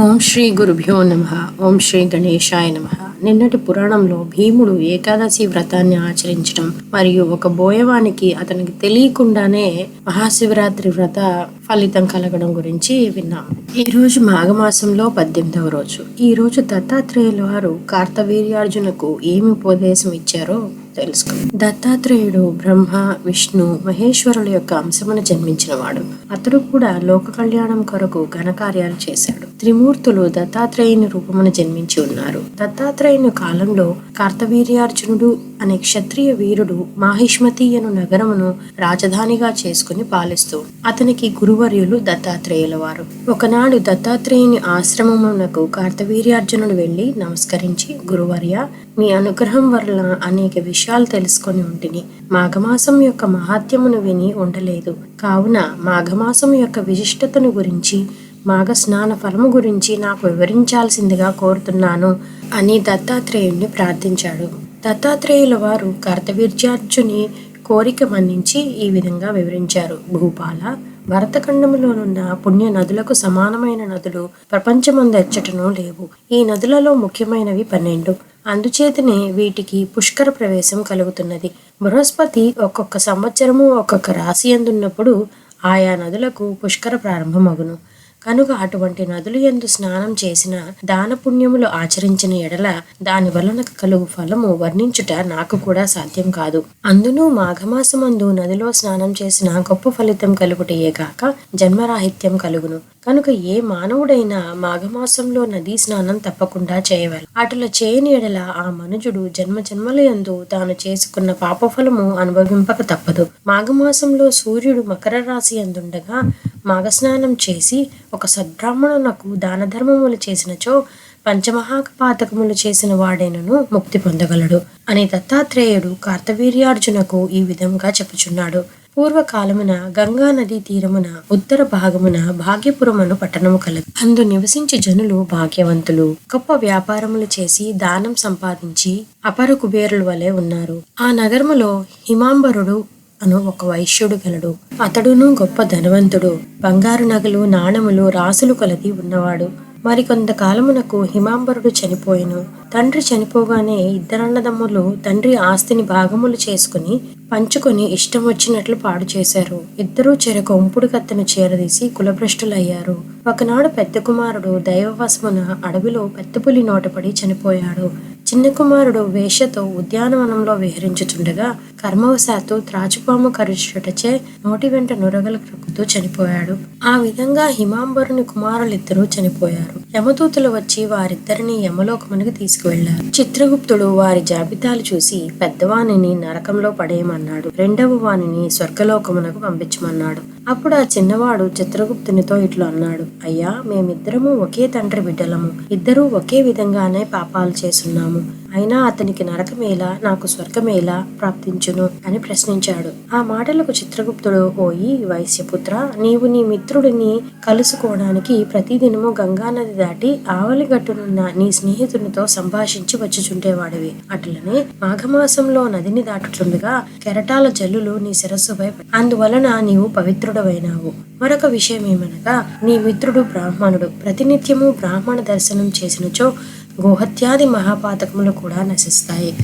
ఓం శ్రీ గురుభ్యో నమ ఓం శ్రీ గణేశాయ నమ. నిన్నటి పురాణంలో భీముడు ఏకాదశి వ్రతాన్ని ఆచరించడం మరియు ఒక బోయవానికి అతనికి తెలియకుండానే మహాశివరాత్రి వ్రత ఫలితం కలగడం గురించి విన్నాం. ఈ రోజు మాఘమాసంలో పద్దెనిమిదవ రోజు. ఈ రోజు దత్తాత్రేయుల వారు కార్తవీర్యార్జునకు ఏమి ఉపదేశం ఇచ్చారో తెలుసుకుంది. దత్తాత్రేయుడు బ్రహ్మ విష్ణు మహేశ్వరుల యొక్క అంశమును జన్మించినవాడు అతడు కూడా లోక కళ్యాణం కొరకు ఘనకార్యాలు చేశాడు. త్రిమూర్తులు దత్తాత్రేయుని రూపమున జన్మించి ఉన్నారు. దత్తాత్రేయుని కాలంలో కార్తవీర్యార్జునుడు అనే క్షత్రియ వీరుడు మాహిష్మతీయను నగరమును రాజధానిగా చేసుకుని పాలిస్తూ అతనికి గురువర్యులు దత్తాత్రేయుల వారు. ఒకనాడు దత్తాత్రేయుని ఆశ్రమమునకు కార్తవీర్యార్జునుడు వెళ్ళి నమస్కరించి గురువర్య మీ అనుగ్రహం వల్ల అనేక విషయాలు తెలుసుకొని ఉంటిని. మాఘమాసం యొక్క మహాత్యమును విని ఉండలేదు. కావున మాఘమాసం యొక్క విశిష్టతను గురించి మాఘ స్నాన ఫలము గురించి నాకు వివరించాల్సిందిగా కోరుతున్నాను అని దత్తాత్రేయుణ్ణి ప్రార్థించాడు. దత్తాత్రేయుల వారు కర్తవీర్యార్జుని కోరిక మన్నించి ఈ విధంగా వివరించారు. భూపాల భరతఖండములోనున్న పుణ్య నదులకు సమానమైన నదులు ప్రపంచమందెచ్చటను లేవు. ఈ నదులలో ముఖ్యమైనవి పన్నెండు. అందుచేతనే వీటికి పుష్కర ప్రవేశం కలుగుతున్నది. బృహస్పతి ఒక్కొక్క సంవత్సరము ఒక్కొక్క రాశి అందున్నప్పుడు ఆయా నదులకు పుష్కర ప్రారంభమగును. కనుక అటువంటి నదులు ఎందు స్నానం చేసిన దాన పుణ్యములు ఆచరించిన ఎడల దాని వలన కలుగు ఫలము వర్ణించుట నాకు కూడా సాధ్యం కాదు. అందునూ మాఘమాసమందు నదిలో స్నానం చేసిన గొప్ప ఫలితం కలుగుటయే కాక జన్మరాహిత్యం కలుగును. కనుక ఏ మానవుడైనా మాఘమాసంలో నదీ స్నానం తప్పకుండా చేయవాలి. అటుల చేయని ఎడల ఆ మనుజుడు జన్మ జన్మల యందు తాను చేసుకున్న పాపఫలము అనుభవింపక తప్పదు. మాఘమాసంలో సూర్యుడు మకర రాశి అందుండగా మాఘస్నానం చేసి ఒక సద్బ్రాహ్మణునకు దాన ధర్మములు చేసినచో పంచమహాపాతకములు చేసిన వాడైనను ముక్తి పొందగలడు. అని దత్తాత్రేయుడు కార్తవీర్యార్జునకు ఈ విధంగా చెప్పుచున్నాడు. పూర్వకాలమున గంగా నదీ తీరమున ఉత్తర భాగమున భాగ్యపురమును పట్టణము కలదు. అందు నివసించి జనులు భాగ్యవంతులు. గొప్ప వ్యాపారములు చేసి దానం సంపాదించి అపర కుబేరుల వలె ఉన్నారు. ఆ నగరములో హిమాంబరుడు అను ఒక వైశ్యుడు గలడు. అతడును గొప్ప ధనవంతుడు. బంగారు నగలు నాణములు రాసులు కొలది ఉన్నవాడు. మరికొంతకాలమునకు హిమాంబరుడు చనిపోయెను. తండ్రి చనిపోగానే ఇద్దరన్నదమ్ములు తండ్రి ఆస్తిని భాగములు చేసుకుని పంచుకొని ఇష్టం వచ్చినట్లు పాడు చేశారు. ఇద్దరూ చెరకు ఉంపుడు కత్తెను చేరదీసి కులభ్రష్టులయ్యారు. ఒకనాడు పెద్ద కుమారుడు దైవవశమున అడవిలో పెద్దపులి నోటపడి చనిపోయాడు. చిన్న కుమారుడు వేషతో ఉద్యానవనంలో విహరించుచుండగా కర్మవశాత్తు త్రాచుపాము కరుచుటచే నోటి వెంట నురగలు క్రొక్కుతూ చనిపోయాడు. ఆ విధంగా హిమాంబరుని కుమారులిద్దరూ చనిపోయారు. యమదూతులు వచ్చి వారిద్దరిని యమలోకమునికి తీసుకువెళ్ళారు చిత్రగుప్తుడు వారి జాబితాలు చూసి పెద్దవానిని నరకంలో పడేయమన్నాడు. రెండవ వానిని స్వర్గలోకమునకు పంపించమన్నాడు. అప్పుడు ఆ చిన్నవాడు చిత్రగుప్తునితో ఇట్లు అన్నాడు అయ్యా మేమిద్దరము ఒకే తండ్రి బిడ్డలము. ఇద్దరూ ఒకే విధంగానే పాపాలు చేస్తున్నాము. అయినా అతనికి నరకమేలా నాకు స్వర్గమేలా ప్రాప్తించును అని ప్రశ్నించాడు. ఆ మాటలకు చిత్రగుప్తుడు ఓయి వైశ్యపుత్ర నీవు నీ మిత్రుడిని కలుసుకోవడానికి ప్రతిదినము గంగానది దాటి ఆవలిగట్టునున్న నీ స్నేహితునితో సంభాషించి వచ్చుచుండేవాడివి. అట్లనే మాఘమాసంలో నదిని దాటుతుండగా కెరటాల జల్లులు నీ శిరస్సుపై అందువలన నీవు పవిత్రుడవైనావు. మరొక విషయం ఏమనగా నీ మిత్రుడు బ్రాహ్మణుడు. ప్రతినిత్యము బ్రాహ్మణ దర్శనం చేసినచో గోహత్యాది మహాపాతకములు కూడా నశిస్తాయి.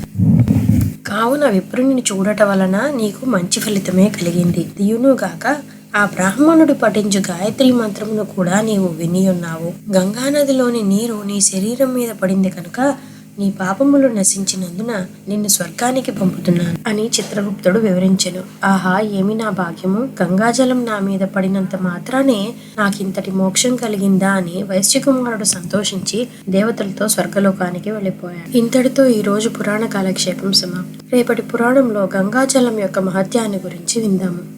కావున విప్రుని చూడట వలన నీకు మంచి ఫలితమే కలిగింది. దియునుగాక ఆ బ్రాహ్మణుడు పఠించు గాయత్రి మంత్రమును కూడా నీవు విని ఉన్నావు. గంగానదిలోని నీరు నీ శరీరం మీద పడింది కనుక నీ పాపములు నశించినందున నిన్ను స్వర్గానికి పంపుతున్నాను అని చిత్రగుప్తుడు వివరించెను. ఆహా ఏమి నా భాగ్యము? గంగాజలం నా మీద పడినంత మాత్రానే నాకింతటి మోక్షం కలిగిందా అని వైశ్యకుమారుడు సంతోషించి దేవతలతో స్వర్గలోకానికి వెళ్ళిపోయాడు. ఇంతటితో ఈ రోజు పురాణ కాలక్షేపం సమాప్తం. రేపటి పురాణంలో గంగాజలం యొక్క మహత్యాన్ని గురించి విందాము.